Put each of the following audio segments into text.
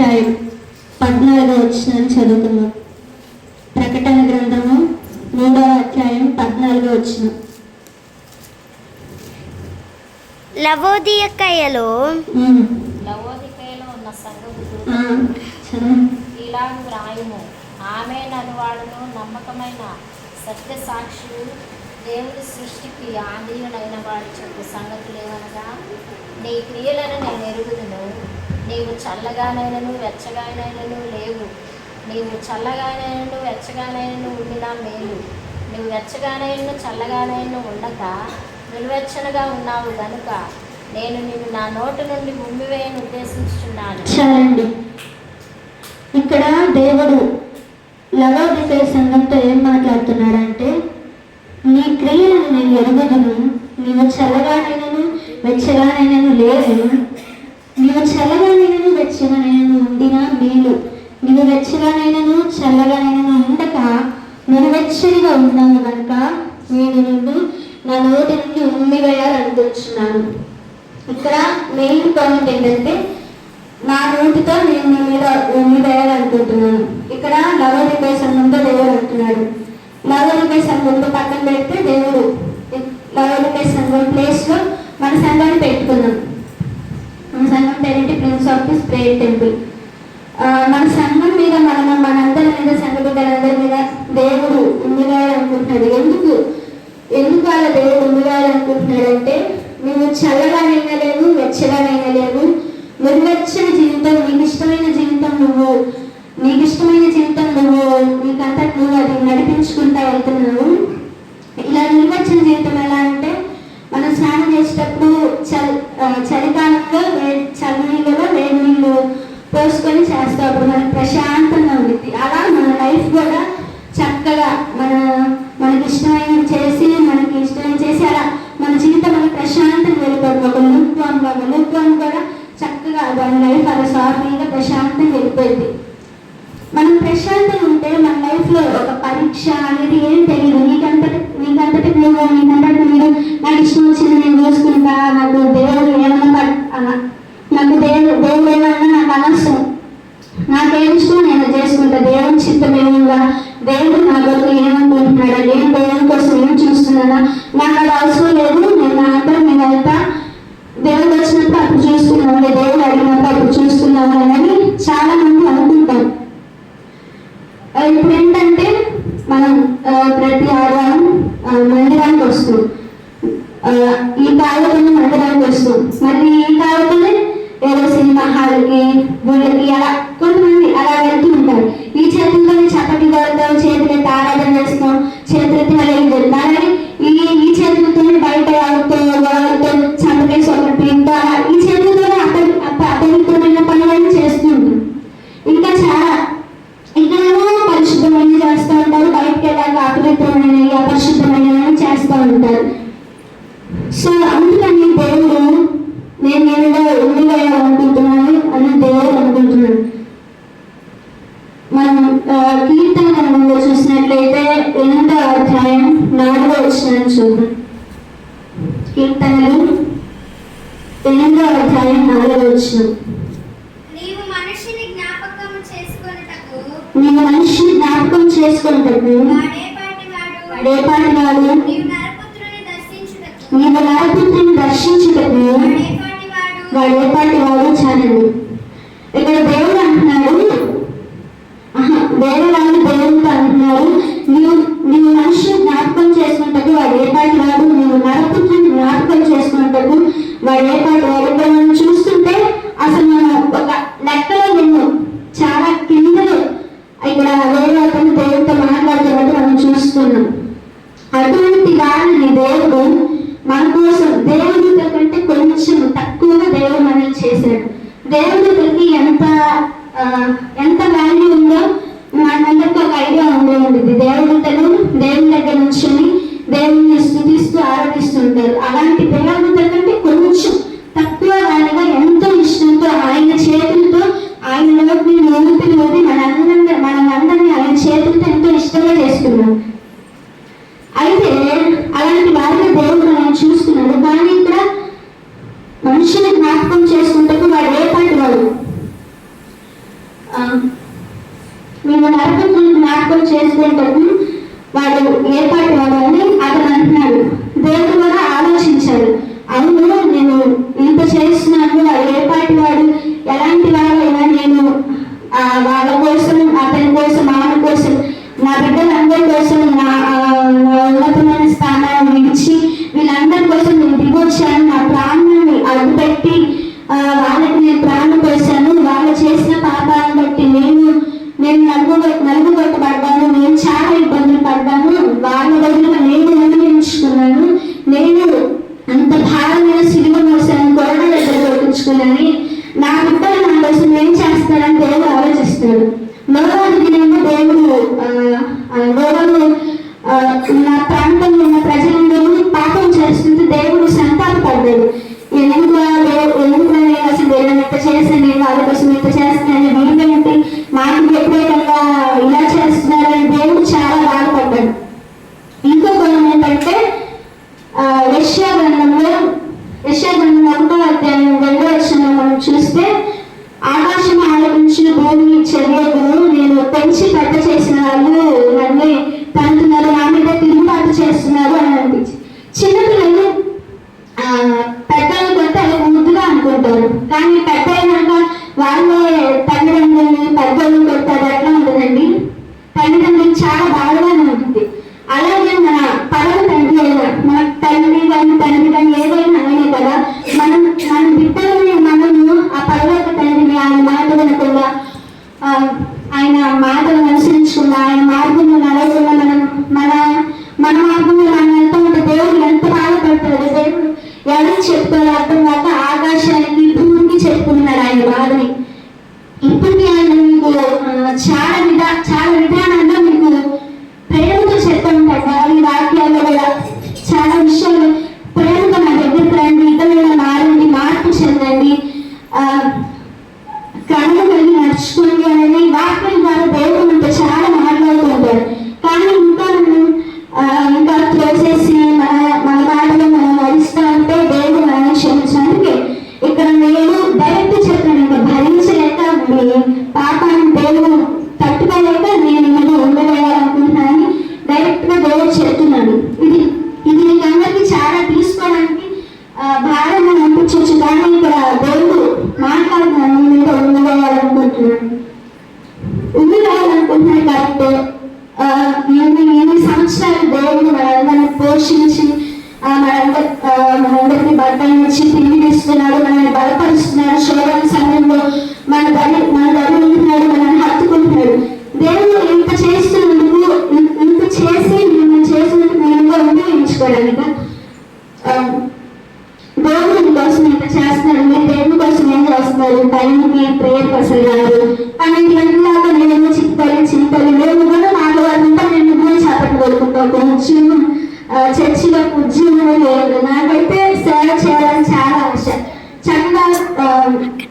అధ్యాయం పద్నాలుగో వచ్చిన చదువుతున్నాం ప్రకటన గ్రంథము మూడవ అధ్యాయం పద్నాలుగో వచ్చిన లవోదియకయ్యలో లవోదికయలో ఉన్న చదువు. ఇలాగ వ్రాయుము. ఆమె ననువాడును నమ్మకమైన సత్య సాక్షులు దేవుడి సృష్టికి ఆధీనుడైన వాడి చెప్పు సంగతులేవనగా నీ క్రియలను నేను ఎరుగుదును. నీవు చల్లగానైనను వెచ్చగానైనను లేవు. నీవు చల్లగానైనను వెచ్చగానైనను ఉండినా మేలు. నువ్వు వెచ్చగానైనను చల్లగానైనను ఉండక నిలువెచ్చనగా ఉన్నావు గనుక నేను నిన్ను నా నోటి నుండి ఉమ్మివేయని ఉద్దేశించుచున్నాను. చాలండి ఇక్కడ దేవుడు లవోదికయ సంఘంతో ఏం మాట్లాడుతున్నాడంటే నీ క్రియలను నేను ఎరుగుదును. నీవు చల్లగానైనను వెచ్చగానైనను లేదు నీవు చల్లగానే వెచ్చగానైనను ఉండినా మేలు. నీవు వెచ్చగానైనను చల్లగానైనను ఉండక నిలువెచ్చనిగా ఉన్నాను కనుక నేను నిన్ను నా నోటి నుండి ఉమ్మి వేయాలనుకుంటున్నాను ఇక్కడ మెయిన్ పాయింట్ ఏంటంటే నా నోటితో నేను నీ మీద ఉమ్మి వేయాలనుకుంటున్నాను ఇక్కడ లవోదిపై సంఘంతో దేవుడు అంటున్నాడు. లవోదిపై సంఘంతో పక్కన పెడితే దేవుడు లవోదిపై సంఘం ప్లేస్లో మన సంఘాన్ని పెట్టుకున్నాం సంఘం పేరేంటి prince of the sprayer temple మన సంఘం మీద మన మనందరి మీద సంఘ బిడ్డలందరి మీద దేవుడు ఉమ్మి ఎందుకు? ఎందుకు అలా దేవుడు ఉండాలనుకుంటున్నాడంటే నువ్వు చల్లగానైనా లేవు వెచ్చగానైనా లేవు. నిర్వచ్చని జీవితం నీకు ఇష్టమైన జీవితం నువ్వు. నీకు ఇష్టమైన జీవితం నువ్వు. నీకంతా నువ్వు అది నడిపించుకుంటా వెళ్తున్నావు. ఇలా నిర్వచ్చని జీవితం ఎలా అంటే మనం స్నానం చేసేటప్పుడు చలి చలికాలంలో వే- చల్ల నీళ్ళలో వేడి నీళ్ళు పోసుకొని చేస్తాం. అప్పుడు మనకు ప్రశాంతంగా ఉంటుంది అలా మన లైఫ్ కూడా చక్కగా మన మనకి ఇష్టమైన చేసి మనకి ఇష్టమైన చేసి అలా మన జీవితం మన ప్రశాంతంగా వెళ్ళిపోతుంది. ఒక లుక్ ఒక లాగా కూడా చక్కగా మన లైఫ్ అలా సాఫీగా ప్రశాంతంగా వెళ్ళిపోయింది. మనం ప్రశాంతంగా ఉంటే మన లైఫ్లో ఒక పరీక్ష అనేది ఏం తెలియదు నీకంతటి నీకంతటి నువ్వు నీకంతటి మీరు నాకు ఇష్టం వచ్చింది నేను చూసుకుంటా నాకు దేవుడు ఏమన్నా నాకు దేవుడు దేవుడు ఏమన్నా నాకు అనవసరం. నాకేం ఇష్టం నేను చేసుకుంటా దేవుని చిత్తం ఏముందా? దేవుడు నా కొరకు ఏమనుకుంటున్నాడా? నేను దేవుని కోసం ఏం చూస్తున్నానా? నాకు అది అవసరం లేదు నేను నా అంతా నేను వెళ్తా. దేవుడు వచ్చినప్పుడు అప్పుడు చూస్తున్నాను దేవుడు అడిగినప్పుడు అప్పుడు చూసుకున్నాం అని చాలా మంది అనుకుంటారు. ఇప్పుడు ఏంటంటే మనం ప్రతి ఆదివారం మందిరానికి వస్తాం ఈ కాలంలోనే మందిరానికి వస్తాం మరి ఈ కాలంలోనే ఏదో సినిమా హాల్కి గుళ్ళకి అలా కొంతమంది అలా వెళ్తూ ఉంటారు. ఈ చేతులతోనే చప్పటి కొడతాం చేతులైతే ఆరాధన చేస్తాం చేతులైతే మళ్ళీ ఏం చేస్తాం అలాగే ఈ ఈ చేతులతోనే బయట వాళ్ళతో ఎనిమిదో అధ్యాయం నాలుగో వచ్చిన నీవు మనిషిని జ్ఞాపకం చేసుకొనుటకు నేను మనిషిని జ్ఞాపకం చేసుకుంటాను వాడేపాటి వాడు. నీవు నరపుత్రుని దర్శించుటకు నీవు వాడేపాటి వాడు వాడేపాటి వాడు. చాలండి. ఇక్కడ దేవుడు అంటున్నాడు. వేరే వాళ్ళు దేవుడితో అంటున్నారు నీవు మనిషి జ్ఞాపకం చేసుకుంటకు వాడు ఏపాటి వాడు? నేను నరపుత్రుని జ్ఞాపకం చేసుకుంటకు వాడు ఏపాటి వాడు? మనం చూస్తుంటే కోసం అతని కోసం ఆమె కోసం నా బిడ్డలు చెప్పుకోవాలి అర్థం కాక ఆకాశానికి భూమికి చెప్పుకున్నాడు ఆయన బాధని. നശിപ്പിച്ചു പിന്നിൽ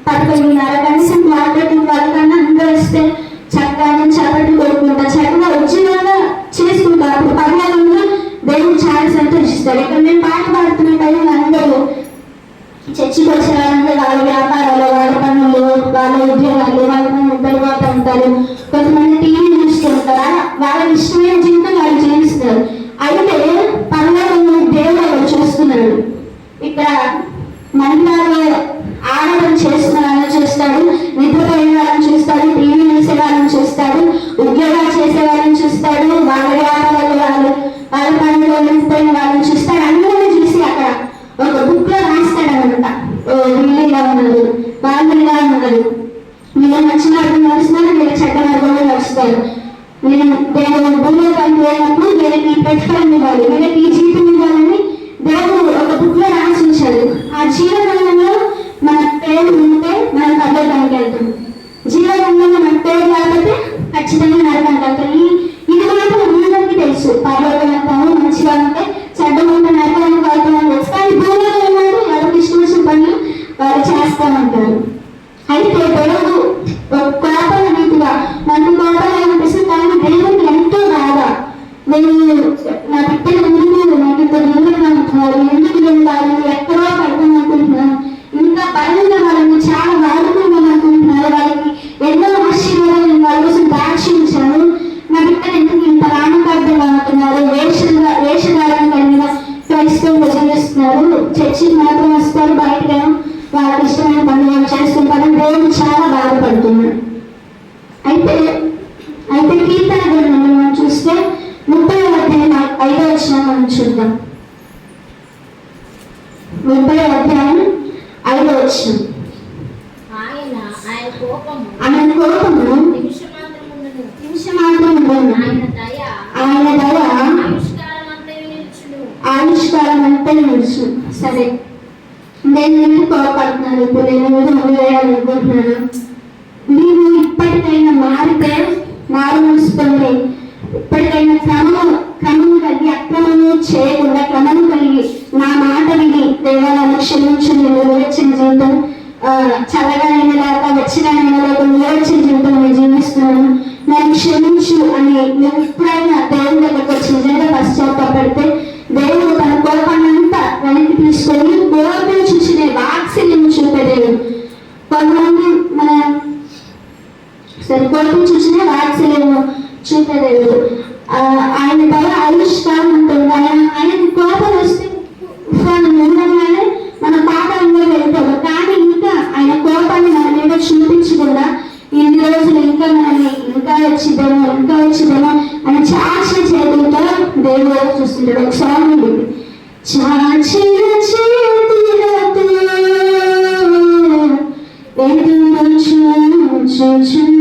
పదకొండున్నర కనీసం మార్కెటింగ్ వాళ్ళ కన్నా అందరూ ఇస్తే చక్కగా నేను చక్కటి కోరుకుంటా చక్కగా వచ్చేలాగా చేసుకుంటా. అప్పుడు పర్యాలంగా దేవుడు చాలా సంతోషిస్తారు ఇక్కడ మేము పాట పాడుతున్న టైం అందరూ చర్చికి వచ్చిన వాళ్ళందరూ వాళ్ళ వ్యాపారాలు వాళ్ళ పనులు వాళ్ళ ఉద్యోగాలు వాళ్ళ పనులు ఇబ్బందిపోతూ ఉంటారు. కొంతమంది టీవీ చూస్తుంటారు వాళ్ళ ఇష్టమైన జీవితం వాళ్ళు జీవిస్తారు. అయితే పర్వాలను దేవుడు చూస్తున్నాడు. ఇక్కడ మన Sanchez ఖచ్చితంగా నరకానికి వెళ్తాయి ఇది మనకు అందరికీ తెలుసు. పర్వతం మంచిగా ఆవిష్కారం అంతా తెలుసు. సరే. నేను ఎందుకు కోపడుతున్నాను? ఇప్పుడు నేను ఏదో వదిలేయాలనుకుంటున్నాను నీవు ఇప్పటికైనా మారితే మారు మనసుకోండి ఇప్పటికైనా క్రమము క్రమము కలిగి అక్రమము చేయకుండా క్రమము కలిగి నా మాట విని దేవాలను క్షమించి నేను వివేచన జీవితం చల్లగా అయిన లేక వెచ్చగా అయిన లేక వివేచన జీవితం నేను జీవిస్తున్నాను. నన్ను క్షమించు అని నువ్వు ఎప్పుడైనా దేవుని దగ్గరకు వచ్చి సరే కోపం చూసిన వాత్సల్యం చూపే ఆయన దయ ఆయుష్కాలం ఉంటుంది. ఆయన ఆయన కోపం వస్తే తుఫాను ఉండగానే మన పాపంలో వెళ్తాము కానీ ఇంకా ఆయన కోపాన్ని మన మీద చూపించకుండా ఇన్ని రోజులు ఇంకా మనల్ని ఇంకా వచ్చిదేమో ఇంకా వచ్చిదేమో అని చాచ చేతులతో దేవుడు చూస్తుంటాడు. ఒకసారి సాంగ్ చాచిన చేతులతో చూచు.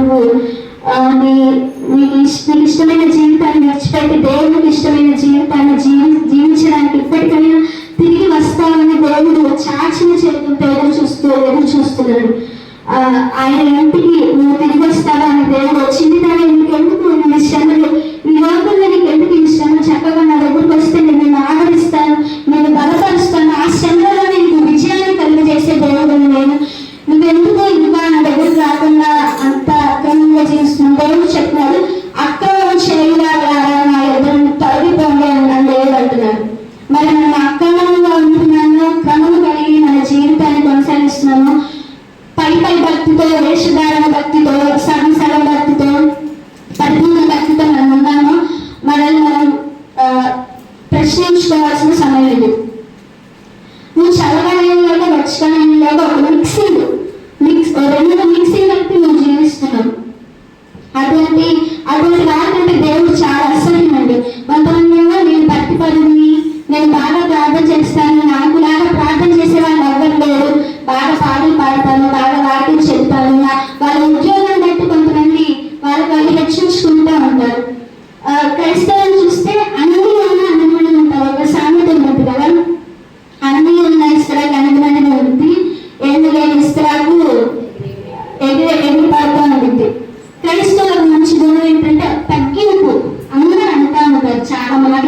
నువ్వు నీ నీకు నీకు ఇష్టమైన జీవితాన్ని విడిచిపెట్టి దేవునికి ఇష్టమైన జీవితాన్ని జీవి జీవించడానికి ఇప్పటికైనా తిరిగి వస్తావని దేవుడు చాచిన చేతులతో ఎదురు చూస్తూ ఎదురు చూస్తున్నాడు. ఆ, ఆయన ఇంటికి నువ్వు తిరిగి వస్తావా అని దేవుడు వచ్చింది. కానీ నీకు ఎందుకు? నీ శ్రమలు ఈ లోకంలో నీకు ఎందుకు ఈ శ్రమ? చక్కగా నా Até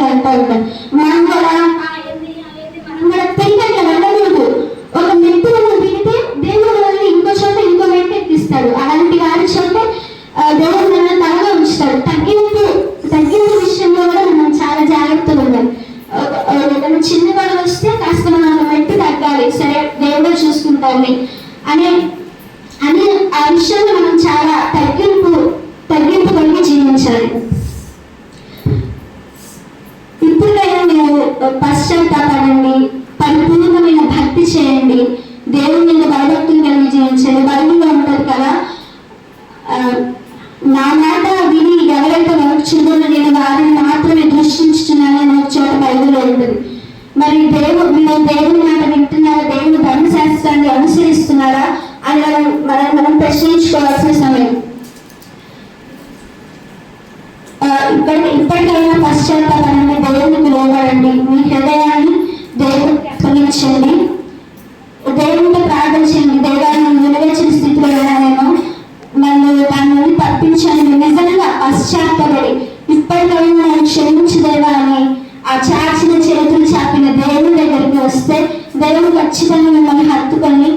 ஹெல்ப்பாக இருக்கும். పశ్చాత్తాపడండి. పరిపూర్ణమైన భక్తి చేయండి. దేవుని మీద భయభక్తులు కలిగి జీవించండి. బైబిల్లో ఉంటుంది కదా నా మాట విని ఎవరైతే వరచుందో నేను వారిని మాత్రమే దృష్టించుతున్నానని ఒక చోట బైబిల్లో ఉంటుంది. మరి దేవుడు మీరు దేవుని మాట వింటున్నారా? దేవుని ధర్మశాస్త్రాన్ని అనుసరిస్తున్నారా? అని మనం మనం ప్రశ్నించుకోవాల్సిన దేవునికి దేవునితో ప్రార్థన చేయండి. దేవాన్ని నెరవేర్చిన స్థితిలో నేను నన్ను దాని నుండి తప్పించండి. నిజంగా పశ్చాత్తపడి ఇప్పటికైనా నన్ను క్షమించు దేవా అని ఆ చాచిన చేతులు చాపిన దేవుని దగ్గరికి వస్తే దేవుడు ఖచ్చితంగా మిమ్మల్ని హత్తుకొని